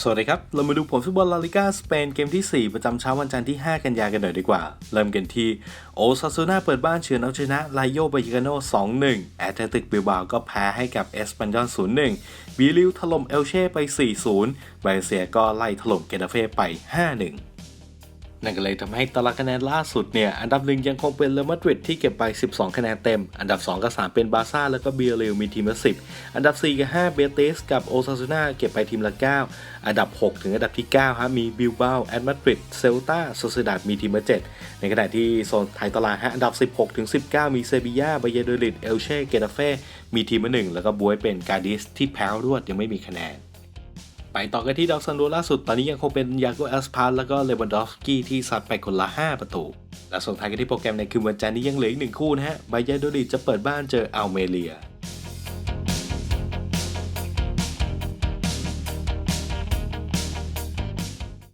สวัสดีครับ เรามาดูผลฟุตบอลลาลิกาสเปนเกมที่ 4 ประจำเช้าวันจันทร์ที่ 5 กันยากันหน่อยดีกว่า เริ่มกันที่โอซาซูนาเปิดบ้านเฉือนเอาชนะไลโยบายกาโน 2-1 แอตเลติกบิลบาก็แพ้ให้กับเอสปันยอน0-1บีลิวถล่มเอลเช่ไป 4-0 ไบเซียก็ไล่ถล่มเกตาเฟ่ไป 5-1 นั่นก็เลยทำให้ตารางคะแนนล่าสุดเนี่ย อันดับหนึ่งยังคงเป็นเรอัลมาดริดที่เก็บไป 12 คะแนนเต็ม อันดับ 2 กับ 3 เป็นบาร์ซ่าแล้วก็เบียริลมีทีมละ 10 อันดับ 4 กับ 5 เบเตสกับโอซาซูนาเก็บไปทีมละ 9 อันดับ 6 ถึงอันดับที่ 9 ฮะ มีบิลเบาแอตมาดริด เซลตาโซเซดาดมีทีมละ 7 ในขณะที่โซนไทยตารางฮะ อันดับ 16 ถึง 19 มีเซบียาบาเยโดริด เอลเช่ เกตาเฟ่ มีทีมละ 1 แล้วก็บวยเป็นกาดิสที่แพ้รวดยังไม่มีคะแนน ไปต่อกันที่ดอกซันโดล่าสุดตอนนี้ยังคงเป็นยาโกเอสพาร์แล้วก็เลวันดอฟสกี้ที่ซัดไปคนละ 5 ประตู และส่งท้ายกันที่โปรแกรมในคืนวันจันทร์นี้ยังเหลืออีกหนึ่งคู่นะฮะไบเยโดริดจะเปิดบ้านเจออัลเมเรีย